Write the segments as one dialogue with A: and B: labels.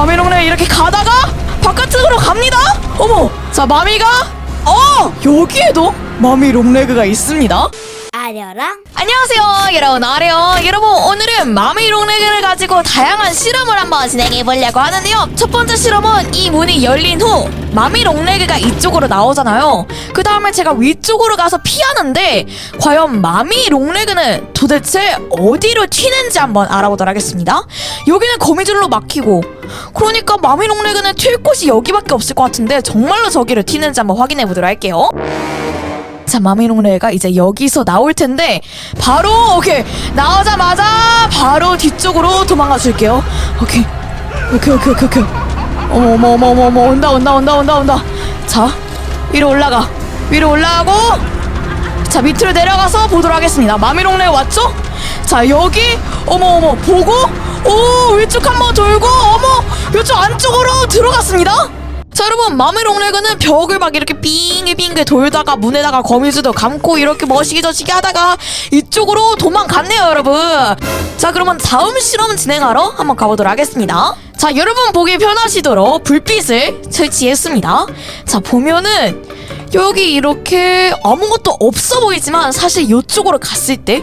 A: 마미롱네 이렇게 가다가 바깥으로 갑니다. 어머, 자 마미가 어 여기에도 마미 롱레그가 있습니다.
B: 아려랑?
A: 안녕하세요 여러분. 아래요 여러분 오늘은 마미롱레그를 가지고 다양한 실험을 한번 진행해 보려고 하는데요. 첫 번째 실험은 이 문이 열린 후 마미 롱레그가 이쪽으로 나오잖아요. 그 다음에 제가 위쪽으로 가서 피하는데 과연 마미 롱레그는 도대체 어디로 튀는지 한번 알아보도록 하겠습니다. 여기는 거미줄로 막히고 그러니까 마미 롱레그는 튈 곳이 여기밖에 없을 것 같은데 정말로 저기를 튀는지 한번 확인해 보도록 할게요 자, 마미롱레가 이제 여기서 나올 텐데 바로 오케이 나오자마자 바로 뒤쪽으로 도망가 줄게요. 오케이, 오케이, 오케이, 오케이, 오케이. 어머, 어머, 어머, 어머, 어머, 온다, 온다, 온다, 온다, 온다. 자, 위로 올라가, 위로 올라가고, 자 밑으로 내려가서 보도록 하겠습니다. 마미롱레 왔죠? 자 여기 어머 어머 보고 오 위쪽 한번 돌고 어머 이쪽 안쪽으로 들어갔습니다. 자 여러분 마미롱레그는 벽을 막 이렇게 빙글빙글 돌다가 문에다가 거미줄도 감고 이렇게 멋시기 저시기 하다가 이쪽으로 도망갔네요 여러분. 자 그러면 다음 실험 진행하러 한번 가보도록 하겠습니다. 자 여러분 보기 편하시도록 불빛을 설치했습니다. 자 보면은 여기 이렇게 아무것도 없어 보이지만 사실 이쪽으로 갔을 때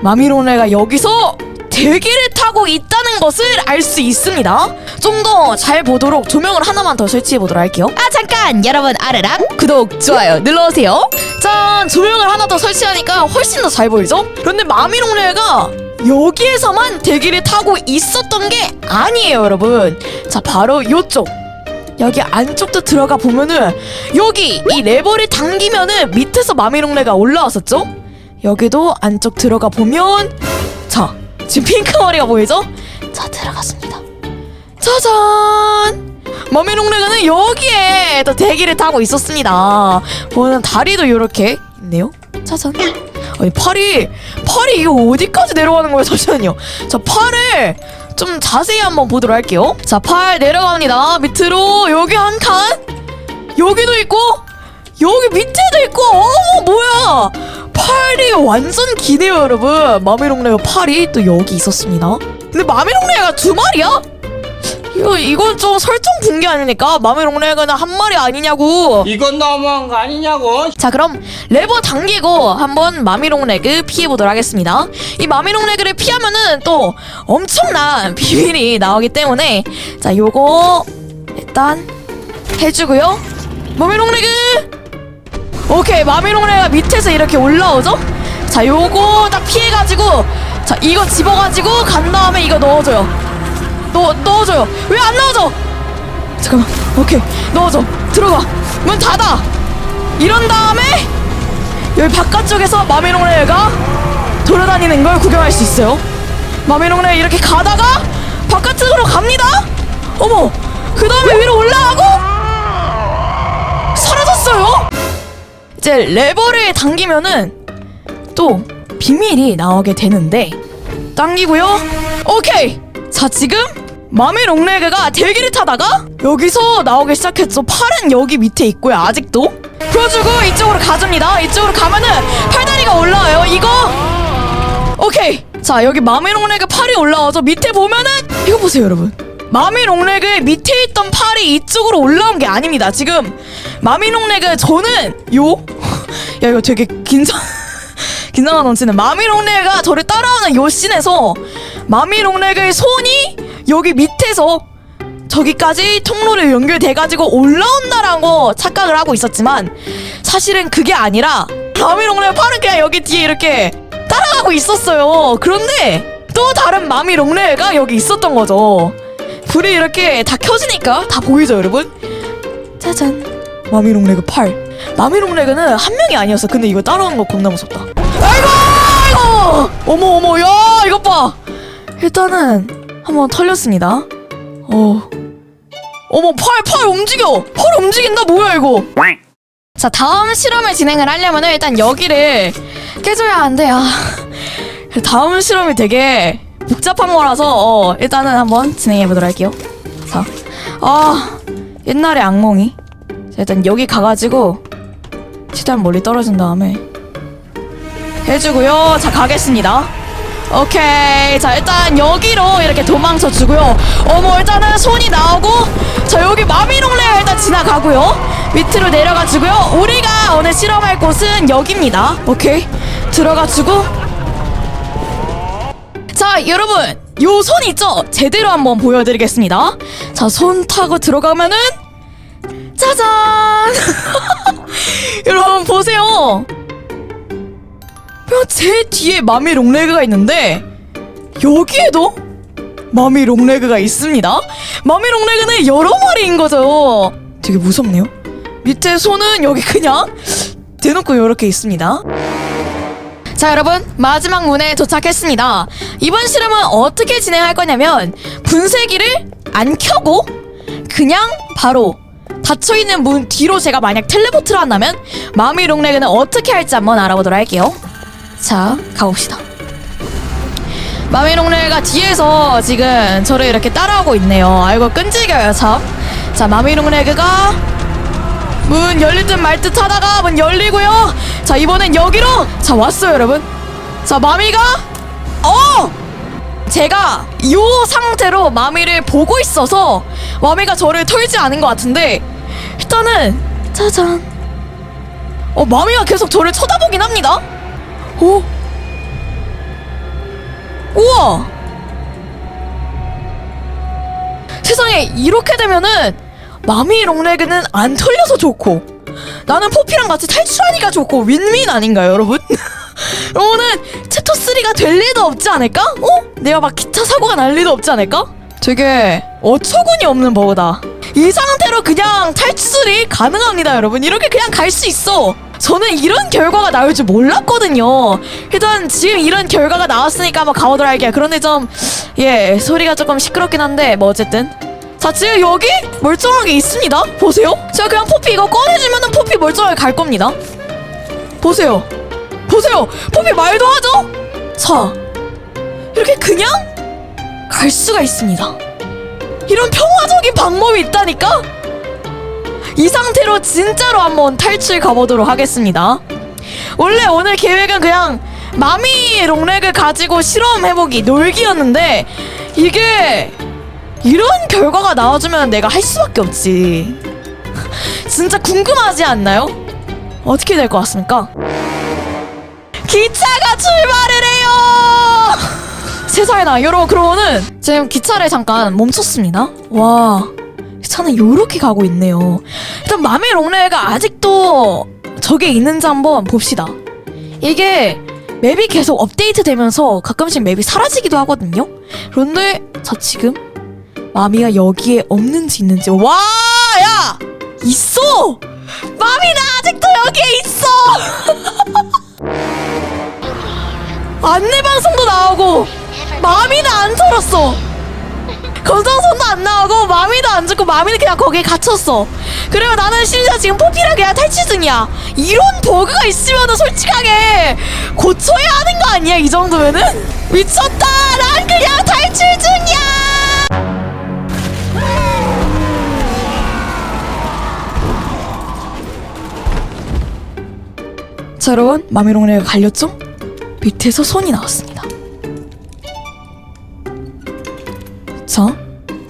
A: 마미로네가 여기서 대기를 타고 있다는 것을 알 수 있습니다. 좀 더 잘 보도록 조명을 하나만 더 설치해 보도록 할게요. 아 잠깐 여러분 아르랑 구독 좋아요 눌러주세요. 짠 조명을 하나 더 설치하니까 훨씬 더 잘 보이죠? 그런데 마미롱레가 여기에서만 대기를 타고 있었던 게 아니에요 여러분. 자 바로 요쪽 여기 안쪽도 들어가 보면은 여기 이 레버를 당기면은 밑에서 마미롱레가 올라왔었죠? 여기도 안쪽 들어가 보면 자 지금 핑크 머리가 보이죠? 자 들어갔습니다. 짜잔! 마미롱레가는 여기에 또 대기를 타고 있었습니다. 보면 다리도 이렇게 있네요. 짜잔. 아니 팔이 팔이 이거 어디까지 내려가는 거예요? 잠시만요. 자 팔을 좀 자세히 한번 보도록 할게요. 자 팔 내려갑니다. 밑으로 여기 한 칸, 여기도 있고 여기 밑에도 있고 어머 뭐야? 팔이 완전 기네요 여러분. 마미롱레가 팔이 또 여기 있었습니다. 근데 마미롱레가 두 마리야? 이거 이건 좀 설정 붕괴 아닙니까? 마미롱레가는 한 마리 아니냐고.
C: 이건 너무한 거 아니냐고.
A: 자 그럼 레버 당기고 한번 마미롱 레그 피해보도록 하겠습니다 이 마미롱 레그를 피하면은 또 엄청난 비밀이 나오기 때문에 자 요거 일단 해주고요 마미롱 레그 오케이 마미롱레가 밑에서 이렇게 올라오죠 자 요거 딱 피해가지고 자 이거 집어가지고 간 다음에 이거 넣어줘요 넣, 넣어줘요 왜 안 넣어줘 잠깐만 오케이 넣어줘 들어가 문 닫아 이런 다음에 여기 바깥쪽에서 마미롱레가 돌아다니는 걸 구경할 수 있어요. 마미롱레 이렇게 가다가 바깥쪽으로 갑니다. 어머, 그 다음에 위로 올라가고 사라졌어요. 이제 레버를 당기면은 또 비밀이 나오게 되는데 당기고요. 오케이. 자 지금 마미 롱레그가 대기를 타다가 여기서 나오기 시작했죠. 팔은 여기 밑에 있고요. 아직도. 그래가지고 이쪽으로 가줍니다. 이쪽으로 가면은 팔다리가 올라와요. 이거 오케이. 자 여기 마미 롱레그 팔이 올라와서 밑에 보면은 이거 보세요 여러분. 마미 롱레그의 밑에 있던 팔이 이쪽으로 올라온 게 아닙니다. 지금 마미 롱레그 저는 요. 야 이거 되게 긴장. 긴장감 넘치는 마미 롱레가 저를 따라오는 요 씬에서 마미롱레그의 손이 여기 밑에서 저기까지 통로를 연결돼가지고 올라온다라고 착각을 하고 있었지만 사실은 그게 아니라 마미롱레 팔은 그냥 여기 뒤에 이렇게 따라가고 있었어요. 그런데 또 다른 마미롱레가 여기 있었던 거죠. 불이 이렇게 다 켜지니까 다 보이죠, 여러분? 짜잔. 마미롱레그 팔. 마미롱레그는 한 명이 아니었어. 근데 이거 따라오는 거 겁나 무섭다. 아이고! 아이고! 어머 어머 야 이것 봐. 일단은 한번 털렸습니다. 어. 어머 팔 팔 움직여. 팔 움직인다 뭐야 이거. 자 다음 실험을 진행을 하려면 일단 여기를 깨줘야 하는데 아 다음 실험이 되게 복잡한 거라서 어, 일단은 한번 진행해 보도록 할게요. 자, 아 옛날에 악몽이 자, 일단 여기 가가지고 최대한 멀리 떨어진 다음에 해주고요. 자 가겠습니다. 오케이. 자, 일단 여기로 이렇게 도망쳐 주고요. 어머, 일단은 손이 나오고, 자, 여기 마미롱레 일단 지나가고요. 밑으로 내려가 주고요. 우리가 오늘 실험할 곳은 여기입니다. 오케이. 들어가 주고. 자, 여러분. 요 손 있죠? 제대로 한번 보여드리겠습니다. 자, 손 타고 들어가면은, 짜잔! 여러분, 보세요. 제 뒤에 마미 롱레그가 있는데 여기에도 마미 롱레그가 있습니다. 마미 롱레그는 여러 마리인 거죠. 되게 무섭네요. 밑에 손은 여기 그냥 대놓고 이렇게 있습니다. 자 여러분 마지막 문에 도착했습니다. 이번 실험은 어떻게 진행할 거냐면 분쇄기를 안 켜고 그냥 바로 닫혀있는 문 뒤로 제가 만약 텔레포트를 한다면 마미 롱레그는 어떻게 할지 한번 알아보도록 할게요. 자, 가봅시다. 마미롱레가 뒤에서 지금 저를 이렇게 따라오고 있네요. 아이고, 끈질겨요, 참. 자, 마미롱레그가 문 열릴 듯 말 듯 하다가 문 열리고요. 자, 이번엔 여기로! 자, 왔어요, 여러분. 자, 마미가, 어! 제가 요 상태로 마미를 보고 있어서 마미가 저를 털지 않은 것 같은데 일단은 짜잔 어 마미가 계속 저를 쳐다보긴 합니다 오 우와 세상에 이렇게 되면은 마미 롱레그는 안 털려서 좋고 나는 포피랑 같이 탈출하니까 좋고 윈윈 아닌가요 여러분? 오늘 챕터 3가 될 리도 없지 않을까? 어? 내가 막 기차 사고가 날 리도 없지 않을까? 되게 어처구니 없는 버그다 이 상태로 그냥 탈출이 가능합니다 여러분 이렇게 그냥 갈 수 있어 저는 이런 결과가 나올 줄 몰랐거든요. 일단 지금 이런 결과가 나왔으니까 한번 가보도록 할게요. 그런데 좀 예 소리가 조금 시끄럽긴 한데 뭐 어쨌든. 자 지금 여기 멀쩡하게 있습니다. 보세요. 제가 그냥 포피 이거 꺼내주면은 포피 멀쩡하게 갈 겁니다. 보세요. 보세요. 포피 말도 하죠? 자 이렇게 그냥 갈 수가 있습니다. 이런 평화적인 방법이 있다니까 이 상태로 진짜로 한번 탈출 가보도록 하겠습니다 원래 오늘 계획은 그냥 마미 롱렉을 가지고 실험해보기 놀기였는데 이게 이런 결과가 나와주면 내가 할 수밖에 없지. 진짜 궁금하지 않나요? 어떻게 될 것 같습니까? 기차가 출발을 해요! 세상에나, 여러분, 그러면은 지금 기차를 잠깐 멈췄습니다. 와, 차는 요렇게 가고 있네요. 일단 맘의 롱레가 아직도 저게 있는지 한번 봅시다. 이게 맵이 계속 업데이트 되면서 가끔씩 맵이 사라지기도 하거든요. 그런데 자 지금 마미가 여기에 없는지 있는지 와! 야! 있어! 마미는 아직도 여기에 있어! 안내 방송도 나오고 마미는 안 털었어. 건강선도 안 나오고 마미도 안 죽고 마미는 그냥 거기에 갇혔어. 그리고 나는 심지어 지금 포피랑 그냥 탈출 중이야. 이런 버그가 있으면은 솔직하게 고쳐야 하는 거 아니야 이 정도면은? 미쳤다. 난 그냥 탈출 중이야. 자 여러분 마미롱레가 갈렸죠? 밑에서 손이 나왔습니다. 자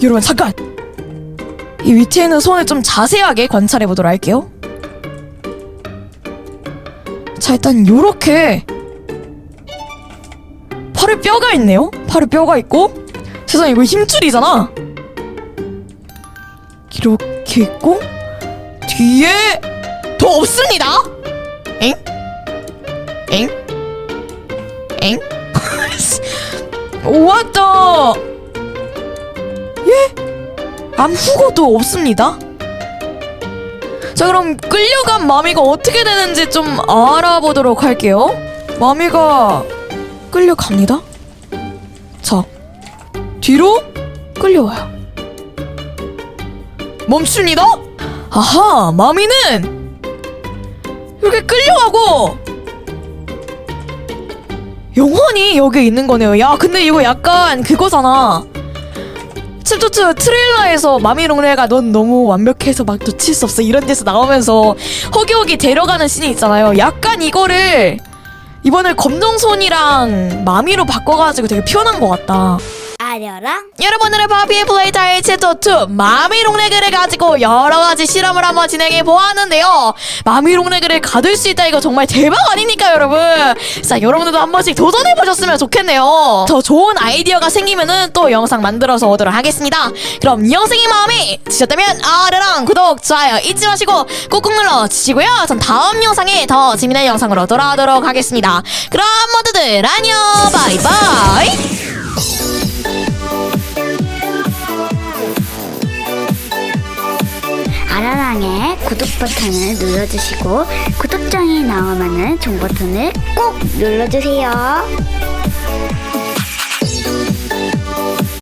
A: 여러분 잠깐 이 위치에 있는 손을 좀 자세하게 관찰해 보도록 할게요. 자 일단 요렇게 팔에 뼈가 있네요. 팔에 뼈가 있고 세상에 이거 힘줄이잖아. 이렇게 있고 뒤에 더 없습니다. 엥? 엥? 엥? 왔다. 예? 아무것도 없습니다. 자 그럼 끌려간 마미가 어떻게 되는지 좀 알아보도록 할게요. 마미가 끌려갑니다. 자 뒤로 끌려와요. 멈춥니다. 아하 마미는 이렇게 끌려가고 영원히 여기 있는 거네요. 야 근데 이거 약간 그거잖아. 챕터2 트레일러에서 마미롱레가 넌 너무 완벽해서 막 놓칠 수 없어 이런 데서 나오면서 허기허기 데려가는 씬이 있잖아요 약간 이거를 이번에 검정손이랑 마미로 바꿔가지고 되게 편한 것 같다.
B: 아려랑
A: 여러분 오늘은 바비의 플레이 타일 챕터 2 마미롱레그를 가지고 여러가지 실험을 한번 진행해 보았는데요. 마미롱레그를 가둘 수 있다. 이거 정말 대박 아닙니까 여러분. 자 여러분들도 한 번씩 도전해 보셨으면 좋겠네요. 더 좋은 아이디어가 생기면은 또 영상 만들어서 오도록 하겠습니다. 그럼 이 영상이 마음에 드셨다면 아르랑 구독 좋아요 잊지 마시고 꾹꾹 눌러 주시고요. 전 다음 영상에 더 재미난 영상으로 돌아오도록 하겠습니다. 그럼 모두들 안녕. 바이바이
B: 아라랑의 구독 버튼을 눌러주시고 구독장이 나오면은 종 버튼을 꼭 눌러주세요.